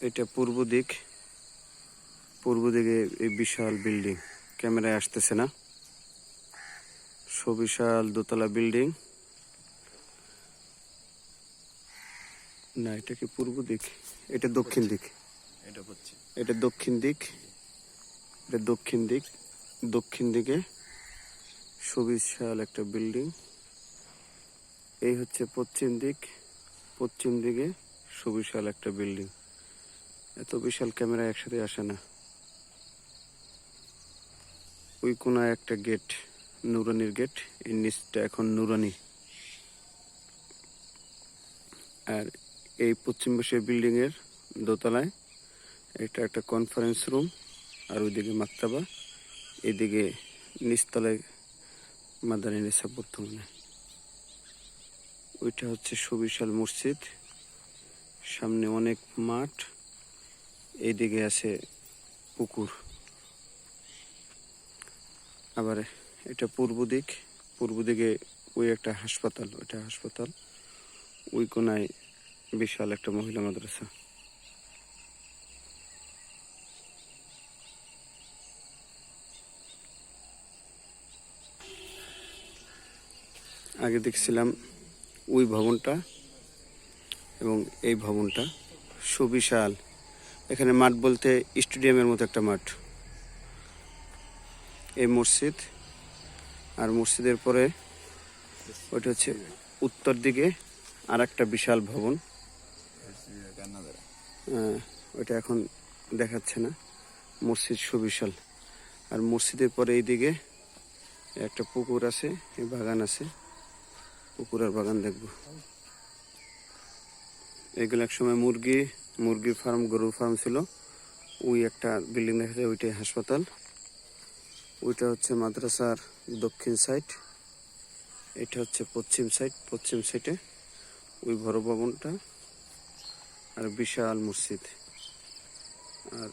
এটা পূর্ব দিক। পূর্ব দিকে এই বিশাল বিল্ডিং। ক্যামেরায় আসতেছে না। সবিশাল দোতলা বিল্ডিং। না এটা কি পূর্ব দিক? এটা দক্ষিণ দিক। এটা এটা দক্ষিণ দিক। এটা দক্ষিণ দিক। দক্ষিণ দিকে সুবিশাল একটা বিল্ডিং। এই হচ্ছে পশ্চিম দিক। পশ্চিম দিকে সুবিশাল একটা বিল্ডিং। এত বিশাল ক্যামেরা একসাথে আসে না। ওই কোনায় একটা গেট নুরানির গেটের নিচটা এখন নুরানি। আর এই পশ্চিম পাশের বিল্ডিং এর দোতলায় এটা একটা কনফারেন্স রুম আর ওইদিকে মাক্তাবা, এদিকে নিচতলায় মাদানী নেশা বর্তমানে। ওইটা হচ্ছে সুবিশাল মসজিদ, সামনে অনেক মাঠ। এইদিকে আছে পুকুর। আবার এটা পূর্ব দিক, পূর্ব দিকে ওই একটা হাসপাতাল, ওইটা হাসপাতাল, ওই কোনায় বিশাল একটা মহিলা মাদ্রাসা। আগে দেখছিলাম ওই ভবনটা এবং এই ভবনটা সুবিশাল। এখানে মাঠ বলতে স্টেডিয়ামের মতো একটা মাঠ। এই মসজিদ, আর মসজিদের পরে ওইটা হচ্ছে উত্তর দিকে আর একটা বিশাল ভবন। ওইটা এখন দেখাচ্ছে না। মসজিদ সুবিশাল। আর মসজিদের পরে এইদিকে একটা পুকুর আছে, এই বাগান আছে। পুকুর আর বাগান দেখব। এগুলো এক সময় মুরগি মুরগির ফার্ম গরুর ফার্ম ছিল। ওই একটা বিল্ডিং দেখা যায় ওইটাই হাসপাতাল। ওইটা হচ্ছে মাদ্রাসার দক্ষিণ সাইড। এটা হচ্ছে পশ্চিম সাইড। পশ্চিম সাইডে ওই বড় ভবনটা আর বিশাল মসজিদ। আর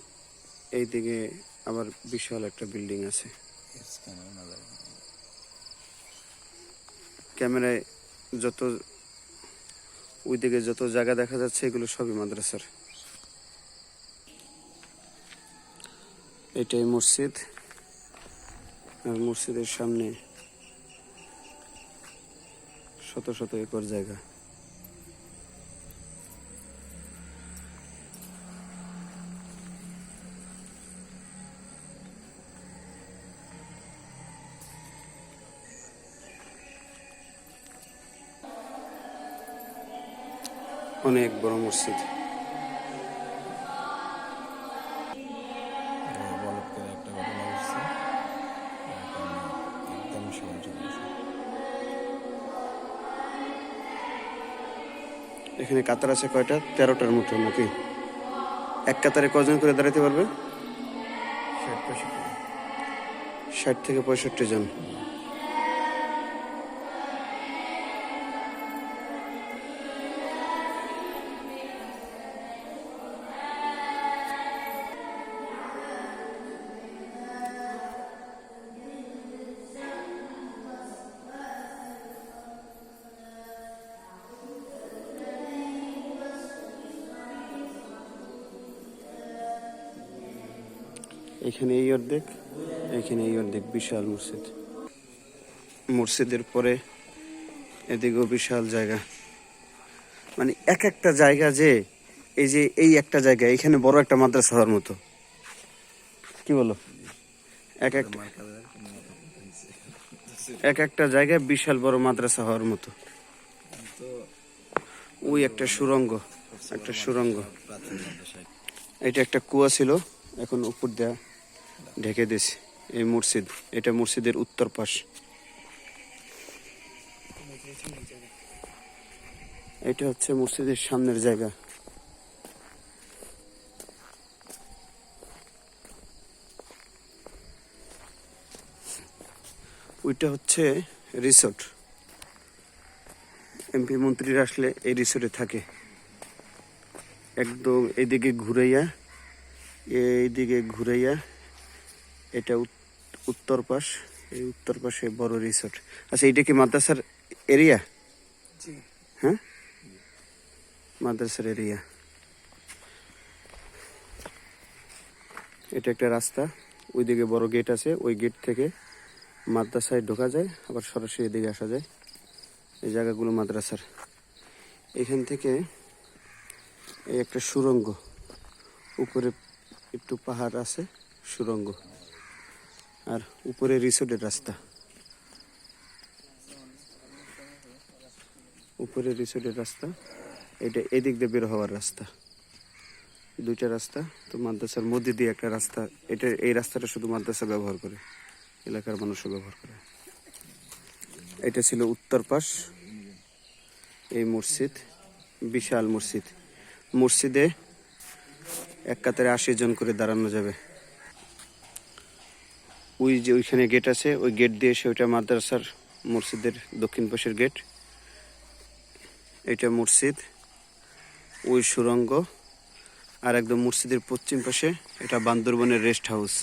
এইদিকে আবার বিশাল একটা বিল্ডিং আছে। ক্যামেরায় যত ওইদিকে যত জায়গা দেখা যাচ্ছে, এগুলো সবই মাদ্রাসার। এটাই মসজিদ। আর মসজিদের সামনে শত শত একর জায়গা। অনেক বড় মসজিদ। এখানে কাতার আছে কয়টা? তেরোটার মতো নাকি? এক কাতারে কজন করে দাঁড়াতে পারবে? ষাট থেকে পঁয়ষট্টি জন। এখানে এই অর্ধেক, এখানে এই অর্ধেক বিশাল মসজিদ। মসজিদের পরে এদিকেও বিশাল জায়গা। মানে এক একটা জায়গা যে, এই যে এই একটা জায়গা, এখানে বড় একটা মাদ্রাসা হওয়ার মতো। কি বলো? এক একটা এক একটা জায়গায় বিশাল বড় মাদ্রাসা হওয়ার মতো। ওই একটা সুরঙ্গ একটা সুরঙ্গ। এটা একটা কুয়া ছিল, এখন উপর দেয়া। ঢেকে দিয়েছে। এই মসজিদ, এটা মসজিদের উত্তর পাশ। এটা হচ্ছে মসজিদের সামনের জায়গা। ওইটা হচ্ছে রিসোর্ট। এমপি মন্ত্রীরা আসলে এই রিসোর্টে থাকে। একদম এদিকে ঘুরাইয়া, এইদিকে ঘুরাইয়া এটা উত- উত্তর পাশ এই উত্তর পাশে বড় রিসোর্ট আচ্ছা এটা কি মাদ্রাসার এরিয়া হ্যাঁ? মাদ্রাসার এরিয়া এটা একটা রাস্তা ওইদিকে বড় গেট আছে ওই গেট থেকে মাদ্রাসায় ঢোকা যায় আবার সরাসরি এদিকে আসা যায়। এই জায়গাগুলো মাদ্রাসার। এখান থেকে এই একটা সুরঙ্গ উপরে একটু পাহাড় আছে সুরঙ্গ। আর উপরে রিসোর্টের রাস্তা। উপরে রিসোর্টের রাস্তা। এটা এদিক দিয়ে বের হওয়ার রাস্তা। দুইটা রাস্তা, তো মাদ্রাসার মধ্যে দিয়ে একটা রাস্তা। এটা, এই রাস্তাটা শুধু মাদ্রাসা ব্যবহার করে, এলাকার মানুষও ব্যবহার করে। এটা ছিল উত্তর পাশ, এই মসজিদ, বিশাল মসজিদ। মসজিদে এক কাতারে আশি জন করে দাঁড়ানো যাবে। ওই যে ওইখানে গেট আছে, ওই গেট দিয়ে এসে ওইটা মাদ্রাসার মসজিদের দক্ষিণ পাশের গেট এটা মসজিদ, ওই সুরঙ্গ, আর একদম মসজিদের পশ্চিম পাশে এটা বান্দরবনের রেস্ট হাউস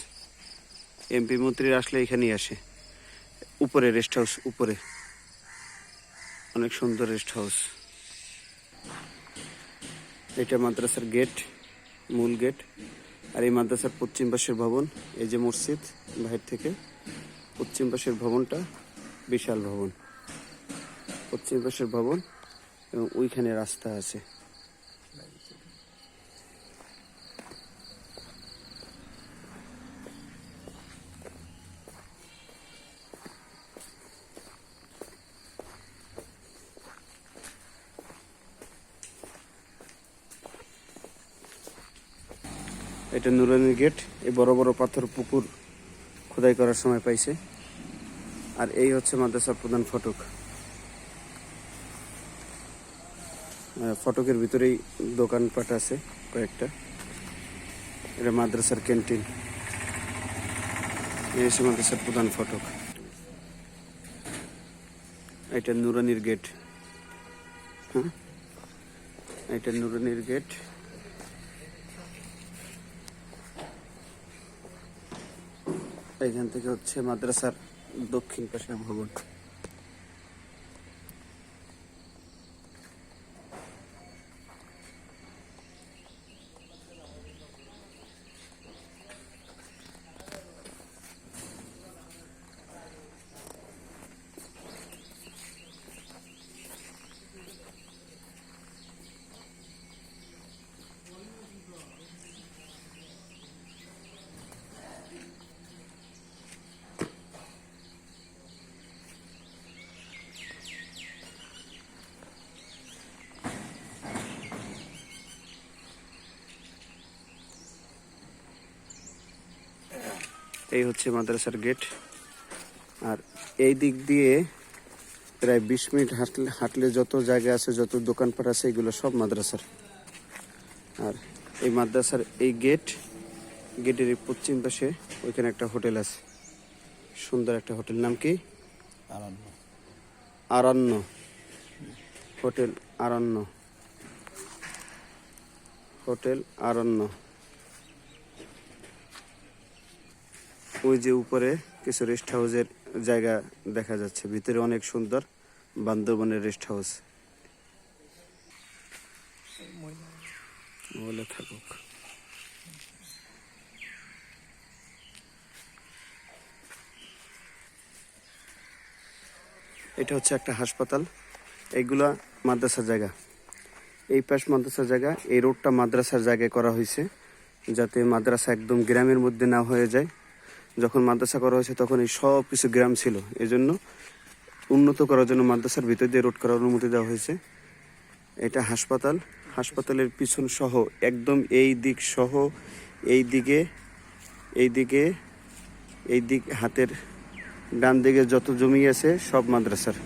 এমপি মন্ত্রীরা আসলে এখানেই আসে। উপরে রেস্ট হাউস উপরে। অনেক সুন্দর রেস্ট হাউস এটা মাদ্রাসার গেট মূল গেট আর এই মাদ্রাসার পশ্চিম পাশের ভবন, এই যে মসজিদ বাহির থেকে, পশ্চিম পাশের ভবনটা বিশাল ভবন। পশ্চিম পাশের ভবন এবং ওইখানে রাস্তা আছে। এটা নুরানি গেট। এই বড় বড় পাথর, পুকুর খোদাই করার সময় পাইছে। আর এই হচ্ছে মাদ্রাসার প্রধান ফটক। ফটকের ভিতরেই দোকানপাট আছে কয়েকটা। এটা মাদ্রাসার ক্যান্টিন। এই হচ্ছে মাদ্রাসার প্রধান ফটক। এটা নুরানির গেট। হ্যাঁ? এটা নুরানির গেট। এখান থেকে হচ্ছে মাদ্রাসার দক্ষিণ পাশে ভবন এই হচ্ছে মাদ্রাসার গেট আর এই দিক দিয়ে প্রায় বিশ মিনিট হাঁটলে হাঁটলে যত জায়গা আছে যত দোকানপাট আছে এগুলো সব মাদ্রাসার। আর এই মাদ্রাসার এই গেট গেটের এই পশ্চিম পাশে ওইখানে একটা হোটেল আছে। সুন্দর একটা হোটেল। নাম কি? আরান্ন আরণ্য হোটেল আরণ্য হোটেল আরণ্য ওই যে উপরে কিছু রেস্ট হাউসের জায়গা দেখা যাচ্ছে। ভিতরে অনেক সুন্দর বান্দরবনের রেস্ট হাউস বলে থাকুক। এটা হচ্ছে একটা হাসপাতাল। এইগুলা মাদ্রাসার জায়গা। এই পাশ মাদ্রাসার জায়গা, এই রোডটা মাদ্রাসার জায়গায় করা হয়েছে, যাতে মাদ্রাসা একদম গ্রামের মধ্যে না হয়ে যায়। যখন মাদ্রাসা করা হয়েছে, তখন এই সব কিছু গ্রাম ছিল। এজন্য উন্নত করার জন্য মাদ্রাসার ভিতর দিয়ে রোড করার অনুমতি দেওয়া হয়েছে। এটা হাসপাতাল। হাসপাতালের পিছন সহ একদম এই দিক সহ এই দিকে এই দিকে, এই দিক হাতের ডান দিকে যত জমি আছে, সব মাদ্রাসার।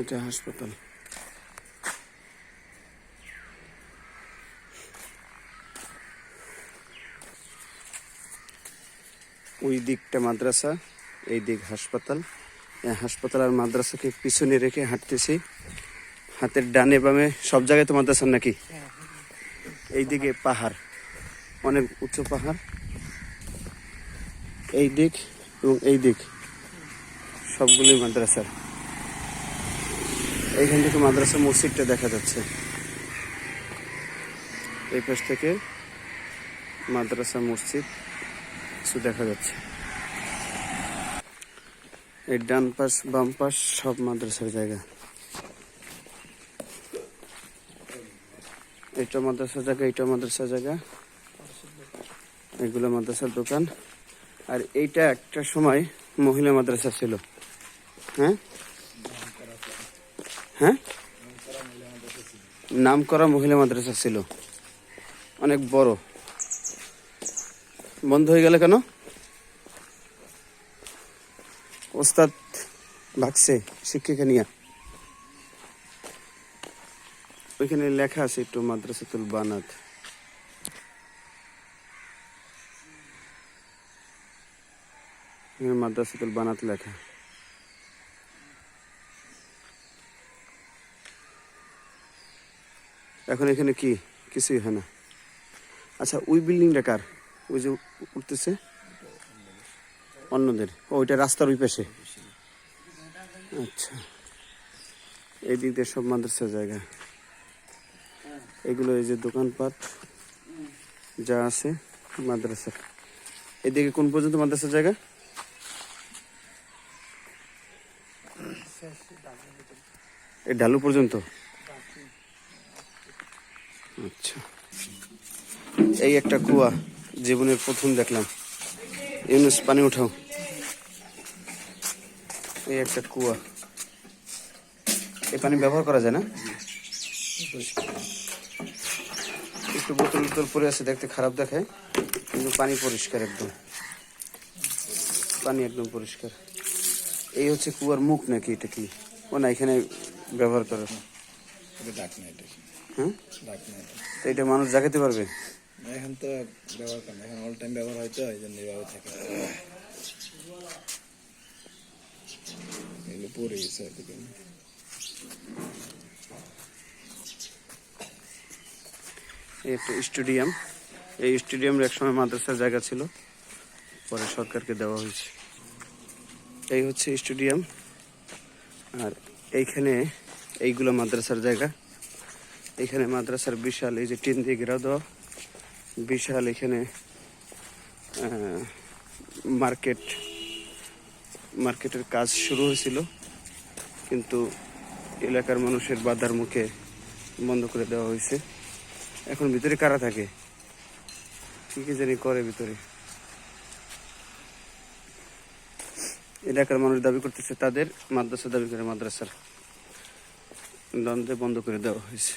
এটা হাসপাতাল। ওই দিকটা মাদ্রাসা, এই দিক হাসপাতাল। হাসপাতাল আর মাদ্রাসাকে পিছনে রেখে হাঁটতেছি। হাতের ডানে বামে সব জায়গায় তো মাদ্রাসা নাকি? এইদিকে পাহাড়, অনেক উঁচু পাহাড়। এই দিক এবং এই দিক, সবগুলোই মাদ্রাসার। এইখান থেকে মাদ্রাসা মসজিদটা দেখা যাচ্ছে। এই পাশ থেকে মাদ্রাসা মসজিদ। কিছু দেখা যাচ্ছে। এই ডান পাশ, বাম পাশ সব মাদ্রাসার জায়গা। এটা মাদ্রাসার জায়গা এটা মাদ্রাসার জায়গা। এগুলো মাদ্রাসার দোকান। আর এইটা একটা সময় মহিলা মাদ্রাসা ছিল। হ্যাঁ? হ্যাঁ? নাম করা মহিলা মাদ্রাসা ছিল। অনেক বড়। বন্ধ হয়ে গেল কেন? ওস্তাদ ভাগছে, শিক্ষিকা নিয়ে। ওইখানে লেখা আছে একটু মাদ্রাসাতুল বানাত। মাদ্রাসাতুল বানাত লেখা। এখন এখানে কি? কিছুই হয় না। আচ্ছা ওই বিল্ডিংটা কার? ওই যে উঠতেছে। অন্যদের। ওইটা রাস্তার ওই পাশে। আচ্ছা। এই দিক দিয়ে সব মাদ্রাসার জায়গা। এগুলো এই যে দোকানপাট যা আছে মাদ্রাসার এদিকে কোন পর্যন্ত মাদ্রাসার জায়গা? এই ঢালু পর্যন্ত? আচ্ছা। এই একটা কুয়া। জীবনের প্রথম দেখলাম। ইউনুস পানি উঠাও। এই একটা কুয়া। এই পানি ব্যবহার করা যায় না? একটু বোতল বোতল পরে আছে দেখতে খারাপ দেখায় কিন্তু পানি পরিষ্কার একদম। পানি একদম পরিষ্কার। এই হচ্ছে কুয়ার মুখ নাকি এটা কি? ও না এখানে ব্যবহার করে। হ্যাঁ? এটা মানুষ জাগাতে পারবে? এখন তো ব্যবহার করে এখন অল টাইম ব্যবহার হয় তো, এই জন্য এভাবে থাকে। এগুলো পড়ে গেছে আর কি একটা স্টেডিয়াম। এই স্টেডিয়ামের একসময় মাদ্রাসার জায়গা ছিল, পরে সরকারকে দেওয়া হয়েছে। এই হচ্ছে স্টেডিয়াম। আর এইখানে এইগুলো মাদ্রাসার জায়গা। এখানে মাদ্রাসার বিশাল এই যে টিন দিয়ে ঘেরাও দেওয়া। বিশাল এখানে মার্কেট, মার্কেটের কাজ শুরু হয়েছিল। কিন্তু এলাকার মানুষের বাধার মুখে বন্ধ করে দেওয়া হয়েছে। এখন ভিতরে কারা থাকে? কি কি জানি করে ভিতরে। এলাকার মানুষ দাবি করতেছে তাদের মাদ্রাসা দাবি করে মাদ্রাসার দ্বন্দ্বে বন্ধ করে দেওয়া হয়েছে।